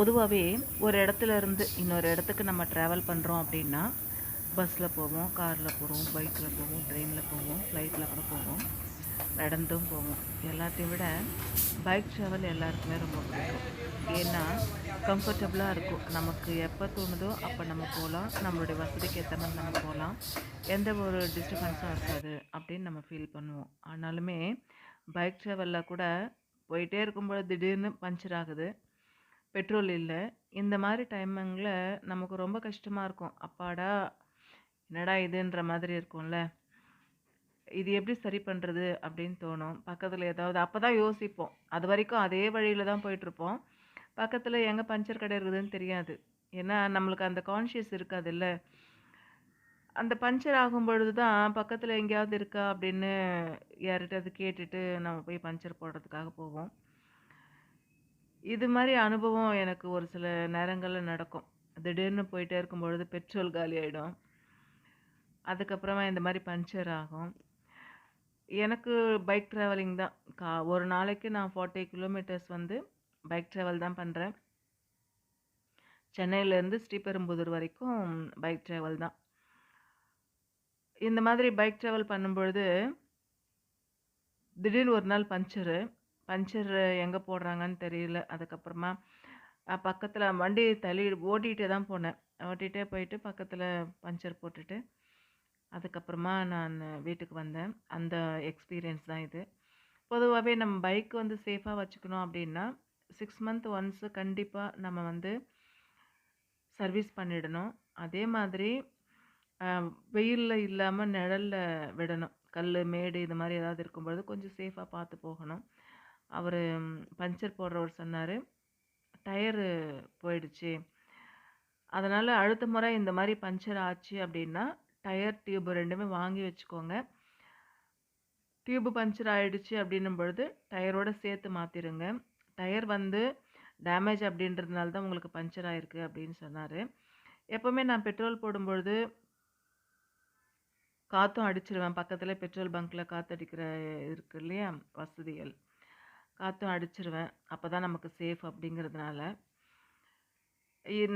பொதுவாகவே ஒரு இடத்துல இருந்து இன்னொரு இடத்துக்கு நம்ம ட்ராவல் பண்ணுறோம் அப்படின்னா பஸ்ஸில் போவோம் காரில் போகிறோம் பைக்கில் போவோம் ட்ரெயினில் போவோம் ஃப்ளைட்டில் கூட போவோம் நடந்தும் போவோம். எல்லாத்தையும் விட பைக் ட்ராவல் எல்லாருக்குமே ரொம்ப பிடிக்கும். ஏன்னா கம்ஃபர்டபுளாக இருக்கும். நமக்கு எப்போ தோணுதோ அப்போ நம்ம போகலாம் நம்மளுடைய வசதிக்கு ஏற்ற மாதிரி நம்ம போகலாம் எந்த ஒரு டிஸ்டர்பன்ஸும் இருக்காது அப்படின்னு நம்ம ஃபீல் பண்ணுவோம். ஆனாலுமே பைக் ட்ராவலில் கூட போயிட்டே இருக்கும்போது திடீர்னு பஞ்சர் ஆகுது. பெட்ரோல் இல்லை. இந்த மாதிரி டைமிங்கில் நமக்கு ரொம்ப கஷ்டமாக இருக்கும். அப்பாடா! என்னடா இதுன்ற மாதிரி இருக்கும்ல. இது எப்படி சரி பண்ணுறது அப்படின்னு தோணும். பக்கத்தில் ஏதாவது அப்போ தான் யோசிப்போம். அது வரைக்கும் அதே வழியில் தான் போயிட்டுருப்போம் பக்கத்தில் எங்கே பஞ்சர் கடை இருக்குதுன்னு தெரியாது. ஏன்னா நம்மளுக்கு அந்த கான்ஷியஸ் இருக்காதுல்ல. அந்த பஞ்சர் ஆகும் பொழுது தான் பக்கத்தில் எங்கேயாவது இருக்கா அப்படின்னு யார்கிட்டயாவது கேட்டுட்டு நம்ம போய் பஞ்சர் போடுறதுக்காக போவோம். இது மாதிரி அனுபவம் எனக்கு ஒரு சில நேரங்களில் நடக்கும். திடீர்னு போயிட்டே இருக்கும் பொழுது பெட்ரோல் காலி ஆகிடும் அதுக்கப்புறமா இந்த மாதிரி பஞ்சர் ஆகும். எனக்கு பைக் ட்ராவலிங் தான். கா ஒரு நாளைக்கு நான் ஃபார்ட்டி கிலோமீட்டர்ஸ் வந்து பைக் ட்ராவல் தான் பண்ணுறேன் சென்னையிலேருந்து ஸ்ரீபெரும்புதூர் வரைக்கும் பைக் ட்ராவல் தான். இந்த மாதிரி பைக் ட்ராவல் பண்ணும்பொழுது திடீர்னு ஒரு நாள் பஞ்சரு பஞ்சர் எங்கே போடுறாங்கன்னு தெரியல. அதுக்கப்புறமா பக்கத்தில் வண்டி தள்ளி ஓட்டிகிட்டே தான் போனேன். ஓட்டிகிட்டே போயிட்டு பக்கத்தில் பஞ்சர் போட்டுட்டு அதுக்கப்புறமா நான் வீட்டுக்கு வந்தேன். அந்த எக்ஸ்பீரியன்ஸ் தான் இது. பொதுவாகவே நம்ம பைக் வந்து சேஃபாக வச்சுக்கணும் அப்படின்னா சிக்ஸ் மந்த் ஒன்ஸு கண்டிப்பாக நம்ம வந்து சர்வீஸ் பண்ணிடணும். அதே மாதிரி வெயிலில் இல்லாமல் நிழலில் விடணும். கல் மேடு இது மாதிரி ஏதாவது இருக்கும்பொழுது கொஞ்சம் சேஃபாக பார்த்து போகணும். அவர் பஞ்சர் போடுறவர் சொன்னார். டயரு போயிடுச்சு. அதனால் அடுத்த முறை இந்த மாதிரி பஞ்சர் ஆச்சு அப்படின்னா டயர் டியூப் ரெண்டுமே வாங்கி வச்சுக்கோங்க. டியூப்பு பஞ்சர் ஆகிடுச்சு அப்படின்னும் பொழுது டயரோடு சேர்த்து மாற்றிடுங்க டயர் வந்து டேமேஜ் அப்படின்றதுனால தான் உங்களுக்கு பஞ்சர் ஆகிருக்கு அப்படின்னு சொன்னார். எப்போவுமே நான் பெட்ரோல் போடும்பொழுது காற்றும் அடிச்சிருவேன். பக்கத்தில் பெட்ரோல் பங்க்கில் காற்றடிக்கிற இருக்கு இல்லையா? வசதிகள். காற்றும் அடிச்சிருவேன். அப்போ தான் நமக்கு சேஃப் அப்படிங்கிறதுனால.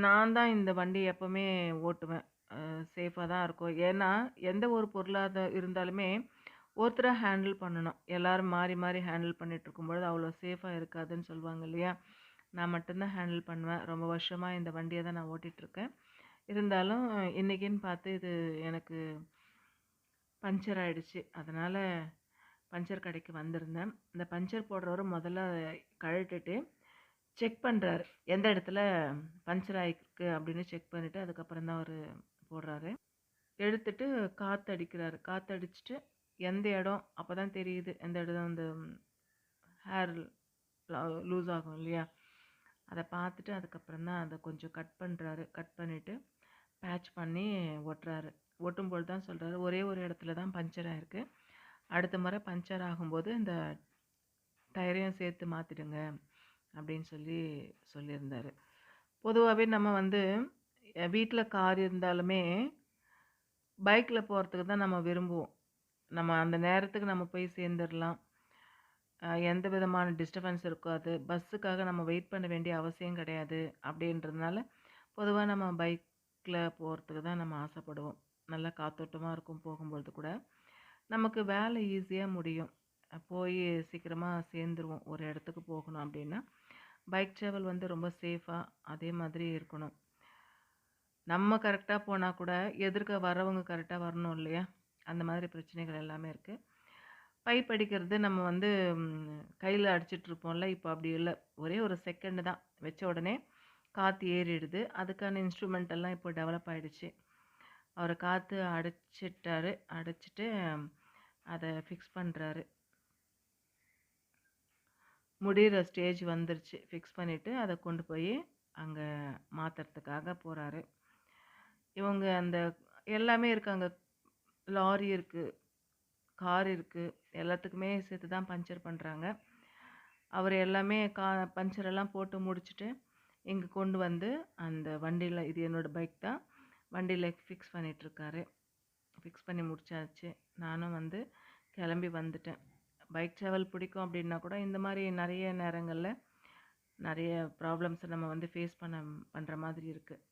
நான் தான் இந்த வண்டி எப்போவுமே ஓட்டுவேன். சேஃபாக தான் இருக்கும். ஏன்னா எந்த ஒரு பொருளாக இருந்தாலுமே ஒருத்தராக ஹேண்டில் பண்ணணும். எல்லோரும் மாறி மாறி ஹேண்டில் பண்ணிகிட்டு இருக்கும்பொழுது அவ்வளோ சேஃபாக இருக்காதுன்னு சொல்லுவாங்க இல்லையா? நான் மட்டும்தான் ஹேண்டில் பண்ணுவேன். ரொம்ப வருஷமாக இந்த வண்டியை தான் நான் ஓட்டிகிட்ருக்கேன் இருந்தாலும் இன்றைக்கின்னு பார்த்து இது எனக்கு பஞ்சர் ஆகிடுச்சு அதனால் பஞ்சர் கடைக்கு வந்திருந்தேன். இந்த பஞ்சர் போடுறவர் முதல்ல கழட்டிட்டு செக் பண்ணுறாரு எந்த இடத்துல பஞ்சர் ஆகிருக்கு அப்படின்னு செக் பண்ணிவிட்டு அதுக்கப்புறம் தான் அவர் போடுறாரு. எடுத்துட்டு காற்று அடிக்கிறாரு. காற்று அடிச்சுட்டு எந்த இடம்? அப்போ தான் தெரியுது எந்த இடம் அந்த ஹேர் லூஸ் ஆகும் இல்லையா? அதை பார்த்துட்டு அதுக்கப்புறம் தான் அதை கொஞ்சம் கட் பண்ணுறாரு கட் பண்ணிவிட்டு பேட்ச் பண்ணி ஒட்டுறாரு ஒட்டும்போது தான் சொல்கிறாரு ஒரே ஒரு இடத்துல தான் பஞ்சர் ஆகிருக்கு அடுத்த முறை பஞ்சர் ஆகும்போது இந்த டயரையும் சேர்த்து மாற்றிடுங்க அப்படின்னு சொல்லி சொல்லியிருந்தார். பொதுவாகவே நம்ம வந்து வீட்டில் கார் இருந்தாலுமே பைக்கில் போகிறதுக்கு தான் நம்ம விரும்புவோம். நம்ம அந்த நேரத்துக்கு நம்ம போய் சேர்ந்துடலாம். எந்த விதமான டிஸ்டர்பன்ஸ் இருக்காது. பஸ்ஸுக்காக நம்ம வெயிட் பண்ண வேண்டிய அவசியம் கிடையாது அப்படின்றதுனால பொதுவாக நம்ம பைக்கில் போகிறதுக்கு தான் நம்ம ஆசைப்படுவோம். நல்லா காத்தோட்டமாக இருக்கும் போகும்பொழுது கூட. நமக்கு வேலை ஈஸியாக முடியும். போய் சீக்கிரமாக சேர்ந்துருவோம். ஒரு இடத்துக்கு போகணும் அப்படின்னா பைக் ட்ராவல் வந்து ரொம்ப சேஃபாக அதே மாதிரி இருக்கணும். நம்ம கரெக்டாக போனால் கூட எதிர்க்க வரவங்க கரெக்டாக வரணும் இல்லையா? அந்த மாதிரி பிரச்சனைகள் எல்லாமே இருக்குது பைப் அடிக்கிறது நம்ம வந்து கையில் அடிச்சிட்ருப்போம்ல இப்போ அப்படி இல்லை. ஒரே ஒரு செகண்டு தான். வச்ச உடனே காற்று ஏறிடுது. அதுக்கான இன்ஸ்ட்ருமெண்ட் எல்லாம் இப்போ டெவலப் ஆகிடுச்சு அவரை காற்று அடைச்சிட்டாரு. அடைச்சிட்டு அதை ஃபிக்ஸ் பண்ணுறாரு முடிகிற ஸ்டேஜ் வந்துருச்சு. ஃபிக்ஸ் பண்ணிவிட்டு அதை கொண்டு போய் அங்கே மாற்றுறதுக்காக போகிறாரு இவங்க அந்த எல்லாமே இருக்காங்க லாரி இருக்குது கார் இருக்குது எல்லாத்துக்குமே சேர்த்து தான் பஞ்சர் பண்ணுறாங்க அவர் எல்லாமே கா பஞ்சரெல்லாம் போட்டு முடிச்சுட்டு இங்கே கொண்டு வந்து அந்த வண்டியில் இது என்னோடய பைக் தான். வண்டியில் ஃபிக்ஸ் பண்ணிகிட்ருக்காரு ஃபிக்ஸ் பண்ணி முடிச்சாச்சு. நானும் வந்து கிளம்பி வந்துட்டேன். பைக் ட்ராவல் பிடிக்கும் அப்படின்னா கூட இந்த மாதிரி நிறைய நேரங்களில் நிறைய ப்ராப்ளம்ஸை நம்ம வந்து ஃபேஸ் பண்ண பண்ணுற மாதிரி இருக்குது